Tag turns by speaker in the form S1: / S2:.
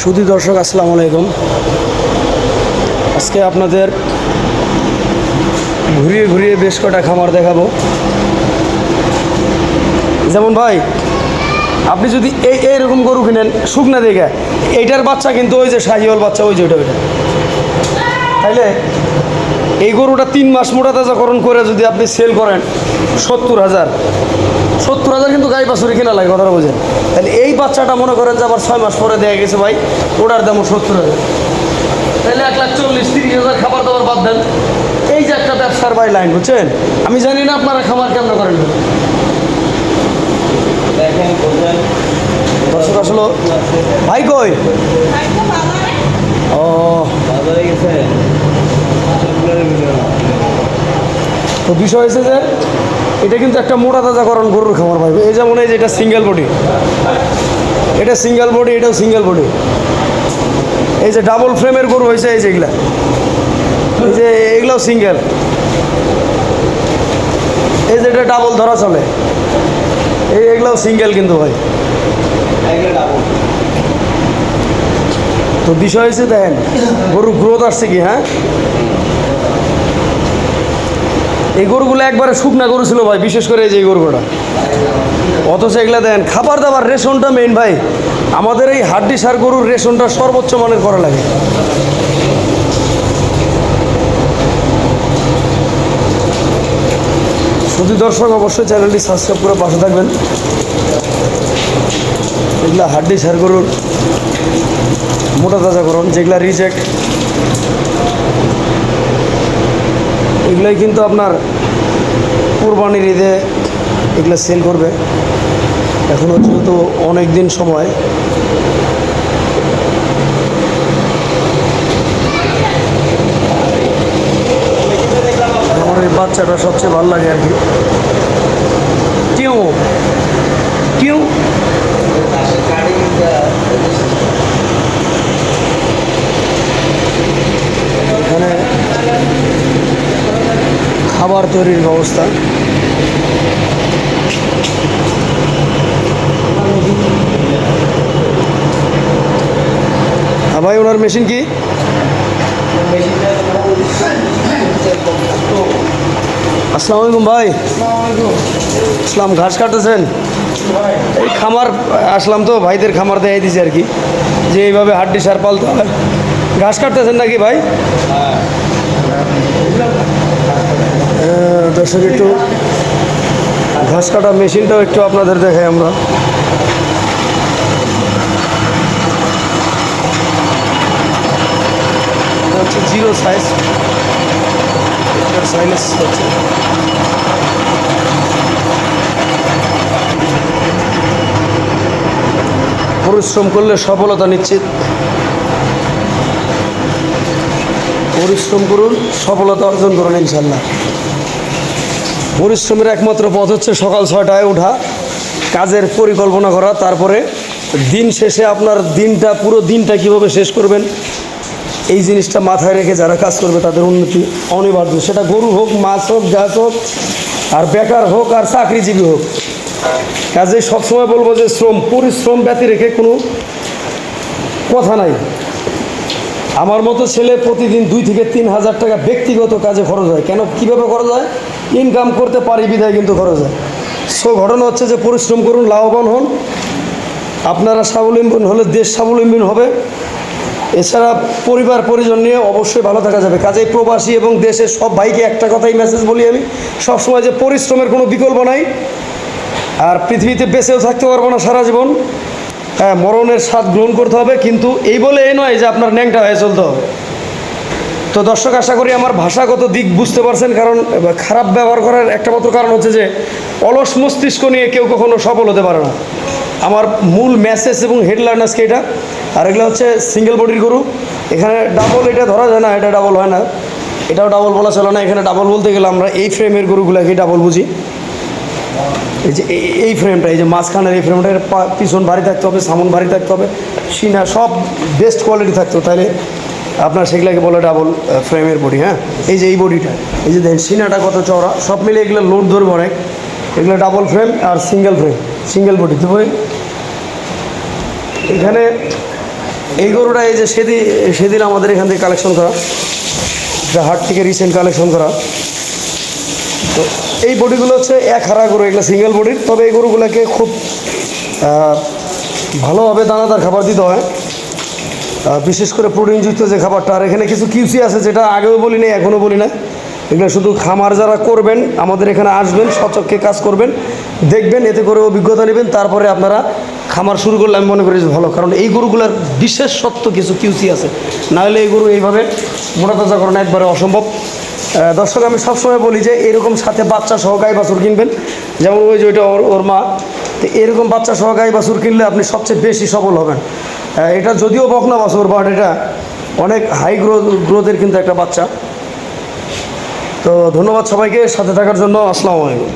S1: সুধী দর্শক, আসসালামু আলাইকুম। আজকে আপনাদের ঘুরিয়ে ঘুরিয়ে বেশ কটা খামার দেখাবো। যেমন ভাই, আপনি যদি এই এইরকম গরু কিনেন, শুকনা দেখে, এইটার বাচ্চা কিন্তু ওই যে শাহিওয়াল বাচ্চা, ওই যে ওইটা ওইটা তাইলে এই গরুটা তিন মাস মোটা তাজাকরণ করে যদি আপনি সেল করেন সত্তর হাজার। সত্তর হাজার কিন্তু গাই বাছুরি কেনা লাগে কথাটা বোঝেন। তাহলে এই বাচ্চাটা মনে করেন যে আবার ছয় মাস পরে দেয়া গেছে ভাই ওটার দাম সত্তর হাজার। তাহলে এক লাখ চল্লিশ তিরিশ হাজার খাবার দাবার বাদ দেন। এই যে একটা ব্যবসার ভাই লাইন বুঝছেন? আমি জানি না আপনারা খামার কেমন করেন। দর্শক আসলো। ভাই কই? ও।
S2: বাজারে গেছে।
S1: তো বিষয় হয়েছে যে এটা কিন্তু একটা মোটা তাজাকরণ গরুর খামার পাইবে এই যেমন এই যে এটা সিঙ্গেল বডি এটা সিঙ্গেল বডি এটাও সিঙ্গেল বডি এই যে ডাবল ফ্রেমের গরু হয়েছে এই যে এগুলা। এই যে এগুলাও সিঙ্গেল এই যে এটা ডাবল ধরা চলে। এই এগুলাও সিঙ্গেল কিন্তু ভাই। তো বিষয় হয়েছে দেখেন গরুর গ্রোথ আসছে কি হ্যাঁ? এই গরুগুলো একবারে শুকনা গরু ছিল ভাই, বিশেষ করে এই যে গরুটা অথচ এগুলো দেন, খাবার দাবার রেশনটা মেইন ভাই। আমাদের এই হাড্ডি সার গরুর রেশনটা সর্বোচ্চ মানের করা লাগে। শুধু দর্শক, অবশ্যই চ্যানেলটি সাবস্ক্রাইব করে পাশে থাকবেন। এগুলা হাড্ডি সার গরুর মোটা তাজা করুন যেগুলা রিজেক্ট এগুলোই কিন্তু আপনার কোরবানির ঈদে এগুলো সেল করবে। এখনও যেহেতু অনেক দিন সময়। আমার এই বাচ্চাটা সবচেয়ে ভালো লাগে আর কি কিউ কিউ
S2: পাশে গাড়ি কিনতে
S1: এখানে খাবার তৈরির ব্যবস্থা। ভাই, ওনার মেশিন কি? আসসালামু আলাইকুম ভাই। আসসালাম ঘাস কাটতেছেন? এই খামার, আসলাম তো, ভাইদের খামার দেখাই দিছি আর কি। যে এইভাবে হাড্ডি সার পালতে হয়। ঘাস কাটতেছেন নাকি ভাই? দর্শক, একটু ঘাস কাটা মেশিনটাও একটু আপনাদের দেখাই আমরা। হচ্ছে জিরো সাইজ। সাইলেন্স হচ্ছে পরিশ্রম করলে সফলতা নিশ্চিত। পরিশ্রম করুন, সফলতা অর্জন করুন ইনশাল্লাহ পরিশ্রমের একমাত্র পথ হচ্ছে সকাল ছয়টায় ওঠা, কাজের পরিকল্পনা করা, তারপরে দিন শেষে আপনার দিনটা, পুরো দিনটা কীভাবে শেষ করবেন, এই জিনিসটা মাথায় রেখে যারা কাজ করবে তাদের উন্নতি অনিবার্য। সেটা গরু হোক, মাছ হোক গাছ হোক, আর বেকার হোক, আর চাকরিজীবী হোক। কাজে সবসময় বলব যে শ্রম, পরিশ্রম ব্যতি রেখে কোনো কথা নাই। আমার মতো ছেলে প্রতিদিন দুই থেকে তিন হাজার টাকা ব্যক্তিগত কাজে খরচ হয়। কেন? কীভাবে খরচ হয়? ইনকাম করতে পারি বিধায় কিন্তু খরচ হয়। সো ঘটনা হচ্ছে যে পরিশ্রম করুন, লাভবান হন। আপনারা স্বাবলম্বী হলে দেশ স্বাবলম্বী হবে। এছাড়া পরিবার, পরিজন নিয়ে অবশ্যই ভালো থাকা যাবে। কাজেই প্রবাসী এবং দেশের সব ভাইকে একটা কথাই মেসেজ বলি আমি। সবসময় যে পরিশ্রমের কোনো বিকল্প নাই। আর পৃথিবীতে বেঁচেও থাকতে পারব না সারা জীবন। হ্যাঁ মরণের স্বাদ গ্রহণ করতে হবে। কিন্তু এই বলে এই নয় যে আপনার ন্যাংটা হয়ে চলতে হবে। তো দর্শক, আশা করি আমার ভাষাগত দিক বুঝতে পারছেন, কারণ খারাপ ব্যবহার করার একটা মাত্র কারণ হচ্ছে যে, অলস মস্তিষ্ক নিয়ে কেউ কখনো সফল হতে পারে না। আমার মূল মেসেজ এবং হেডলাইন আজকে এটা, আর এগুলো হচ্ছে সিঙ্গেল বডির গরু। এখানে ডাবল এটা ধরা যায় না, এটা ডাবল হয় না। এটাও ডাবল বলা চলে না, এখানে ডাবল বলতে গেলে আমরা এই ফ্রেমের গরুগুলোকে ডাবল বুঝি। এই যে এই- ফ্রেমটা এই যে মাঝখানের এই ফ্রেমটা পিছন ভারী থাকতে হবে, সামন ভারী থাকতে হবে, সিনা সব বেস্ট কোয়ালিটি থাকতে। তাহলে আপনার সেগুলাকে বলে ডাবল ফ্রেমের বডি হ্যাঁ? এই যে এই বডিটা এই যে দেখেন, সিনাটা কত চওড়া, সব মিলে এগুলো লোড ধরবে অনেক। এগুলো ডাবল ফ্রেম আর সিঙ্গেল ফ্রেম সিঙ্গেল বডি তো এখানে এই গরুটা, এই যে সেদিন সেদিন আমাদের এখান থেকে কালেকশন করা হাট থেকে রিসেন্ট কালেকশন করা। তো এই বডিগুলো হচ্ছে এক হারা গরু, এগুলো সিঙ্গেল বডির তবে এই গরুগুলোকে খুব ভালোভাবে দানাদার খাবার দিতে হয়। বিশেষ করে প্রোটিনযুক্ত যে খাবারটা, আর এখানে কিছু কিউসি আছে যেটা আগেও বলি নাই এখনও বলি না এগুলো শুধু খামার যারা করবেন, আমাদের এখানে আসবেন সচককে কাজ করবেন, দেখবেন, এতে করে অভিজ্ঞতা নেবেন, তারপরে আপনারা খামার শুরু করলে আমি মনে করি যে ভালো। কারণ এই গরুগুলোর বিশেষ সত্য কিছু কিউসি আছে। নাহলে এই গরু এইভাবে মোটা করানো একবারে অসম্ভব। দর্শক, আমি সবসময় বলি যে এরকম সাথে বাচ্চা সহ বাছুর কিনবেন। যেমন ওই যে ওইটা ওর ওর মা। তো এরকম বাচ্চা সহ বাছুর কিনলে আপনি সবচেয়ে বেশি সফল হবেন। এটা যদিও বকনা বাছুর বাট এটা অনেক হাই গ্রোথ গ্রোথের কিন্তু একটা বাচ্চা। তো ধন্যবাদ সবাইকে, সাথে থাকার জন্য আসসালামু আলাইকুম।